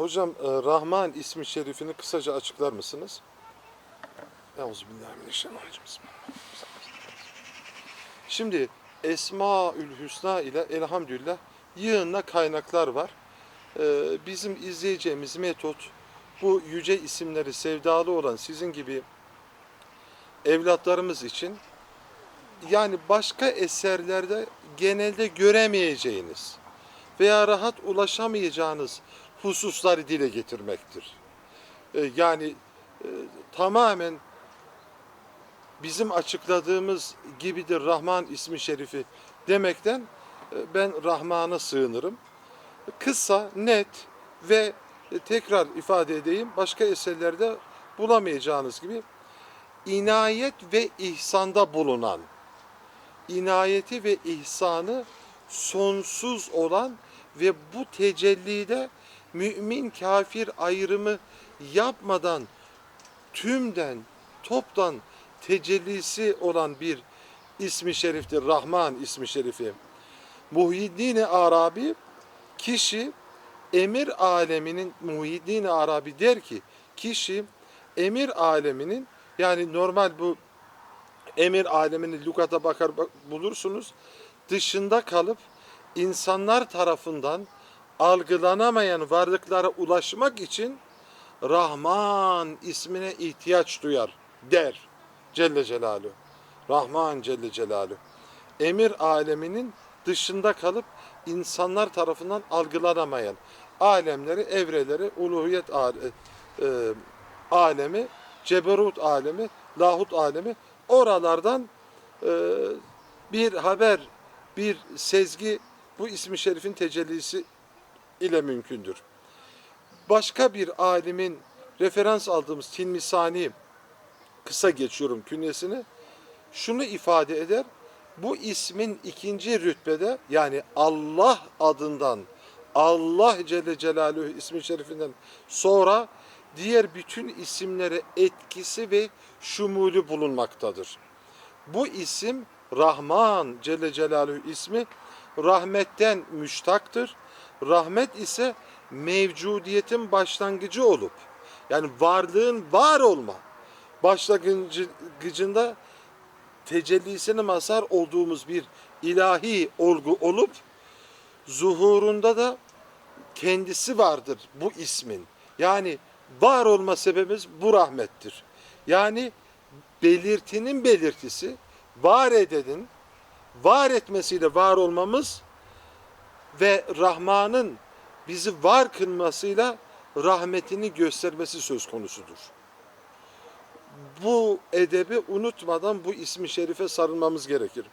Hocam e, Rahman ismi şerifini kısaca açıklar mısınız? Euzubillahimineşşeytanirracim. Şimdi Esmaül Hüsna ile elhamdülillah yığınla kaynaklar var. E, Bizim izleyeceğimiz metot bu yüce isimleri sevdalı olan sizin gibi evlatlarımız için yani başka eserlerde genelde göremeyeceğiniz veya rahat ulaşamayacağınız hususları dile getirmektir. E, Yani e, tamamen bizim açıkladığımız gibidir Rahman ismi şerifi demekten e, ben Rahman'a sığınırım. Kısa, net ve e, tekrar ifade edeyim başka eserlerde bulamayacağınız gibi inayet ve ihsanda bulunan inayeti ve ihsanı sonsuz olan ve bu tecellide mümin kafir ayrımı yapmadan tümden toptan tecellisi olan bir ismi şeriftir. Rahman ismi şerifi. Muhyiddin Arabi kişi emir aleminin Muhyiddin Arabi der ki kişi emir aleminin yani normal bu emir alemini lügata bakar bak- bulursunuz. Dışında kalıp insanlar tarafından algılanamayan varlıklara ulaşmak için Rahman ismine ihtiyaç duyar der Celle Celaluhu. Rahman Celle Celaluhu. Emir aleminin dışında kalıp insanlar tarafından algılanamayan alemleri, evreleri, uluhiyet ale- e, alemi, ceberut alemi, lahut alemi oralardan e, bir haber, bir sezgi bu ismi şerifin tecellisi ile mümkündür. Başka bir alimin referans aldığımız Tilmisani kısa geçiyorum künyesini şunu ifade eder. Bu ismin ikinci rütbede yani Allah adından Allah Celle Celaluhu ismi şerifinden sonra diğer bütün isimlere etkisi ve şumulü bulunmaktadır. Bu isim Rahman Celle Celaluhu ismi rahmetten müştaktır. Rahmet ise mevcudiyetin başlangıcı olup yani varlığın var olma başlangıcında tecellisine mazhar olduğumuz bir ilahi olgu olup zuhurunda da kendisi vardır bu ismin. Yani var olma sebebimiz bu rahmettir. Yani belirtinin belirtisi var edenin var etmesiyle var olmamız ve Rahman'ın bizi var kılmasıyla rahmetini göstermesi söz konusudur. Bu edebi unutmadan bu ismi şerife sarılmamız gerekir.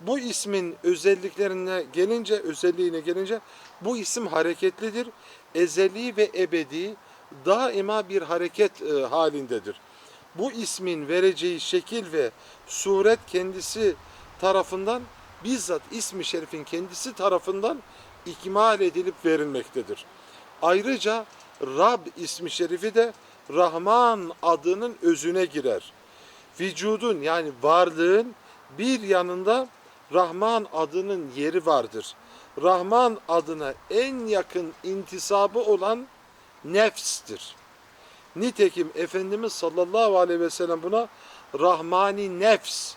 Bu ismin özelliklerine gelince, özelliğine gelince bu isim hareketlidir. Ezeli ve ebedi daima bir hareket e, halindedir. Bu ismin vereceği şekil ve suret kendisi tarafından bizzat ismi şerifin kendisi tarafından ikmal edilip verilmektedir. Ayrıca Rab ismi şerifi de Rahman adının özüne girer. Vücudun yani varlığın bir yanında Rahman adının yeri vardır. Rahman adına en yakın intisabı olan nefstir. Nitekim Efendimiz sallallahu aleyhi ve sellem buna Rahmani nefs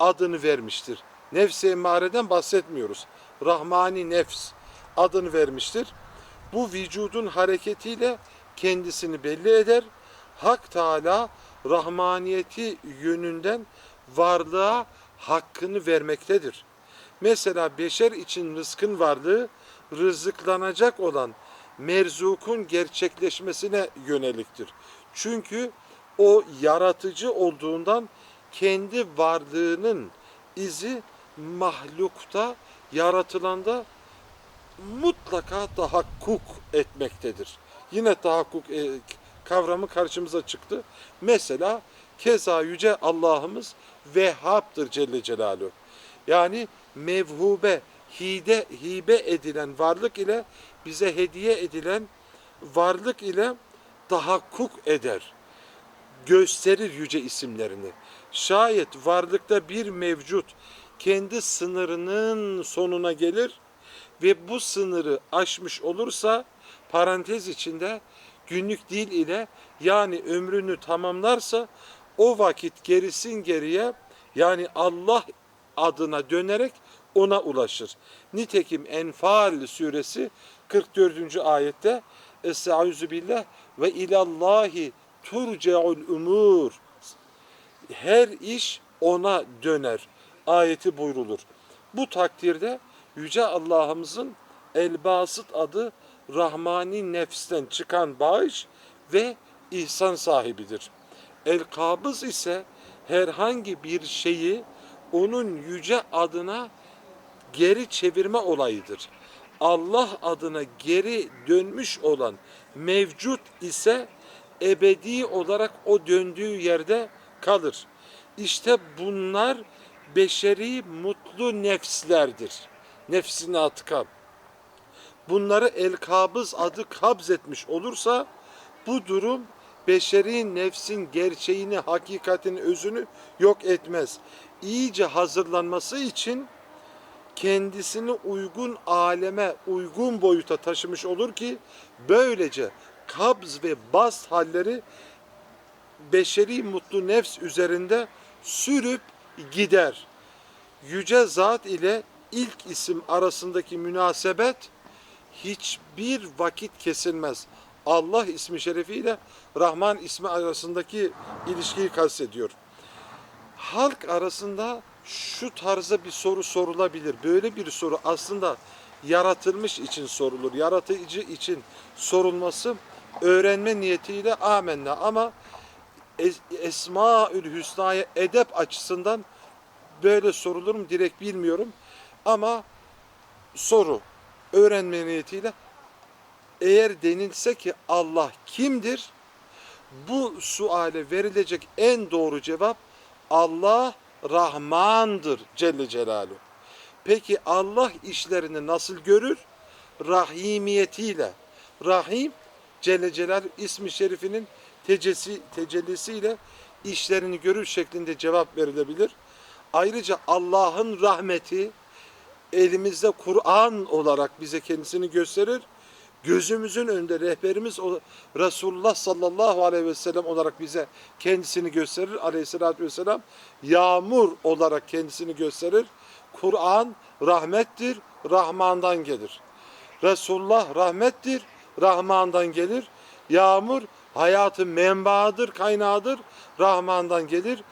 adını vermiştir. Nefs-i emmareden bahsetmiyoruz. Rahmani nefs adını vermiştir. Bu vücudun hareketiyle kendisini belli eder. Hak Teala rahmaniyeti yönünden varlığa hakkını vermektedir. Mesela beşer için rızkın varlığı rızıklanacak olan merzukun gerçekleşmesine yöneliktir. Çünkü o yaratıcı olduğundan kendi varlığının izi mahlukta, yaratılanda mutlaka tahakkuk etmektedir. Yine tahakkuk e, kavramı karşımıza çıktı. Mesela keza yüce Allah'ımız Vehhab'dır Celle Celaluhu. Yani mevhube, hide, hibe edilen varlık ile bize hediye edilen varlık ile tahakkuk eder. Gösterir yüce isimlerini. Şayet varlıkta bir mevcut kendi sınırının sonuna gelir ve bu sınırı aşmış olursa parantez içinde günlük dil ile yani ömrünü tamamlarsa o vakit gerisin geriye yani Allah adına dönerek ona ulaşır. Nitekim Enfal suresi 44. ayette Estaizu billah ve ilallahi turcaul umur her iş ona döner ayeti buyrulur. Bu takdirde Yüce Allah'ımızın El-Basit adı Rahmani nefsten çıkan bağış ve ihsan sahibidir. El-Kabız ise herhangi bir şeyi onun yüce adına geri çevirme olayıdır. Allah adına geri dönmüş olan mevcut ise ebedi olarak o döndüğü yerde kalır. İşte bunlar beşeri mutlu nefslerdir. Nefsine atkab. Bunları el kabız adı kabz etmiş olursa bu durum beşeri nefsin gerçeğini, hakikatini, özünü yok etmez. İyice hazırlanması için kendisini uygun aleme, uygun boyuta taşımış olur ki böylece kabz ve bas halleri beşeri mutlu nefs üzerinde sürüp gider. Yüce Zat ile ilk isim arasındaki münasebet hiçbir vakit kesilmez. Allah ismi şerefiyle Rahman ismi arasındaki ilişkiyi kastediyor. Halk arasında şu tarzda bir soru sorulabilir. Böyle bir soru aslında yaratılmış için sorulur. Yaratıcı için sorulması öğrenme niyetiyle amenna ama Es- Esmaül Hüsna'ya edep açısından böyle sorulur mu direkt bilmiyorum. Ama soru öğrenme niyetiyle eğer denilse ki Allah kimdir? Bu suale verilecek en doğru cevap Allah Rahmandır Celle Celaluhu. Peki Allah işlerini nasıl görür? Rahimiyetiyle. Rahim Celle Celaluhu ismi şerifinin tecesi, tecellisiyle işlerini görür şeklinde cevap verilebilir. Ayrıca Allah'ın rahmeti elimizde Kur'an olarak bize kendisini gösterir. Gözümüzün önünde rehberimiz Resulullah sallallahu aleyhi ve sellem olarak bize kendisini gösterir. Aleyhissalatü vesselam yağmur olarak kendisini gösterir. Kur'an rahmettir, Rahman'dan gelir. Resulullah rahmettir, Rahman'dan gelir. Yağmur hayatın menbaıdır, kaynağıdır, Rahman'dan gelir.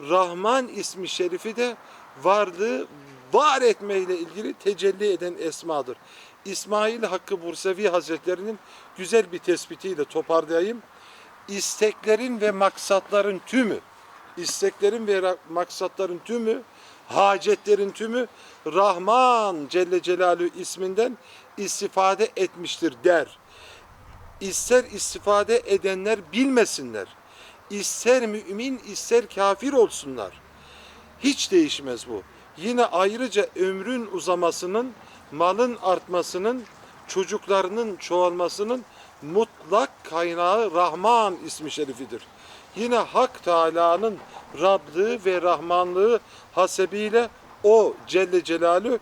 Rahman ismi şerifi de varlığı var etmeyle ilgili tecelli eden esmadır. İsmail Hakkı Bursevi Hazretleri'nin güzel bir tespitiyle toparlayayım. İsteklerin ve maksatların tümü, isteklerin ve maksatların tümü, hacetlerin tümü Rahman Celle Celaluhu isminden istifade etmiştir der. İster istifade edenler bilmesinler. İster mümin ister kafir olsunlar. Hiç değişmez bu. Yine ayrıca ömrün uzamasının, malın artmasının, çocuklarının çoğalmasının mutlak kaynağı Rahman ismi şerifidir. Yine Hak Teala'nın Rablığı ve Rahmanlığı hasebiyle o Celle Celaluhu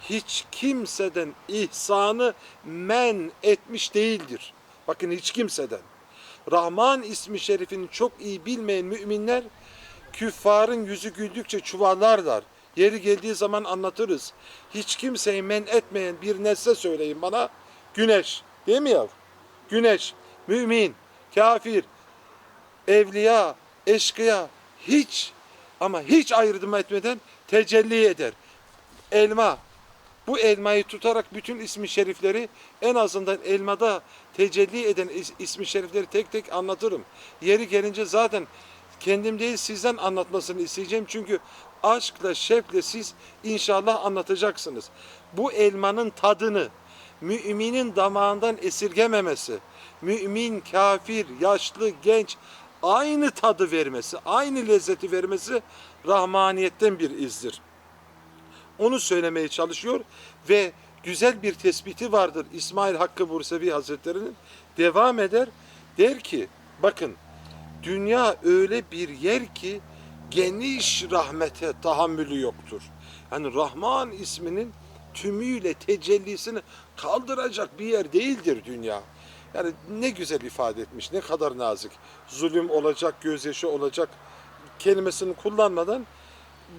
hiç kimseden ihsanı men etmiş değildir. Bakın hiç kimseden. Rahman ismi şerifini çok iyi bilmeyen müminler küffarın yüzü güldükçe çuvallarlar. Yeri geldiği zaman anlatırız. Hiç kimseyi men etmeyen bir nesne söyleyin bana. Güneş. Değil mi yav? Güneş, mümin, kafir, evliya, eşkıya hiç ama hiç ayrım etmeden tecelli eder. Elma. Bu elmayı tutarak bütün ismi şerifleri en azından elmada tecelli eden is- ismi şerifleri tek tek anlatırım. Yeri gelince zaten kendim değil sizden anlatmasını isteyeceğim. Çünkü aşkla, şevkle siz inşallah anlatacaksınız. Bu elmanın tadını müminin damağından esirgememesi, mümin, kafir, yaşlı, genç aynı tadı vermesi, aynı lezzeti vermesi rahmaniyetten bir izdir. Onu söylemeye çalışıyor ve güzel bir tespiti vardır İsmail Hakkı Bursevi Hazretleri'nin. Devam eder, der ki bakın dünya öyle bir yer ki geniş rahmete tahammülü yoktur. Yani Rahman isminin tümüyle tecellisini kaldıracak bir yer değildir dünya. Yani ne güzel ifade etmiş, ne kadar nazik. Zulüm olacak, gözyaşı olacak kelimesini kullanmadan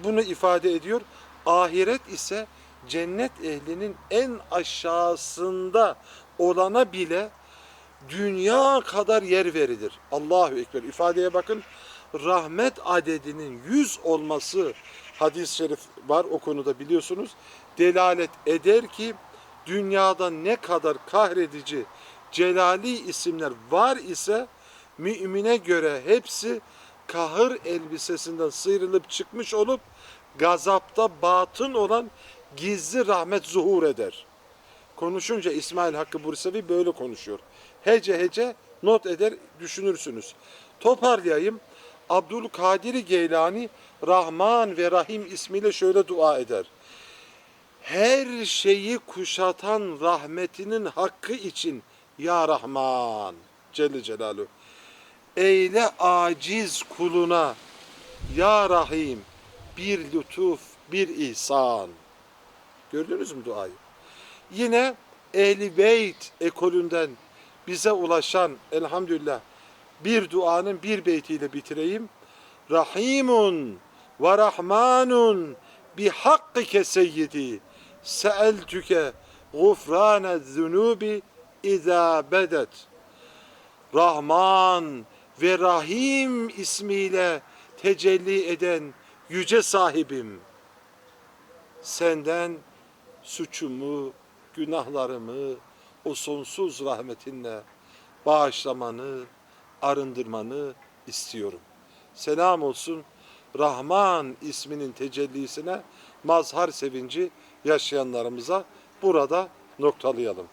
bunu ifade ediyor. Ahiret ise cennet ehlinin en aşağısında olana bile dünya kadar yer verilir. Allahu Ekber. ifadeye bakın. Rahmet adedinin yüz olması hadis-i şerif var o konuda biliyorsunuz. Delalet eder ki dünyada ne kadar kahredici celali isimler var ise mümine göre hepsi kahır elbisesinden sıyrılıp çıkmış olup gazapta batın olan gizli rahmet zuhur eder. Konuşunca İsmail Hakkı Bursevi böyle konuşuyor. Hece hece not eder düşünürsünüz. Toparlayayım. Abdülkadir Geylani Rahman ve Rahim ismiyle şöyle dua eder. Her şeyi kuşatan rahmetinin hakkı için ya Rahman Celle Celaluhu. Eyle aciz kuluna ya Rahim bir lütuf, bir ihsan. Gördünüz mü duayı? Yine Ehli Beyt ekolünden bize ulaşan elhamdülillah bir duanın bir beytiyle bitireyim. Rahimun ve Rahmanun bi hakkike seyyidi seeltüke gufrane zunubi izâ bedet. Rahman ve Rahim ismiyle tecelli eden yüce sahibim. Senden suçumu, günahlarımı o sonsuz rahmetinle bağışlamanı, arındırmanı istiyorum. Selam olsun Rahman isminin tecellisine mazhar sevinci yaşayanlarımıza burada noktalayalım.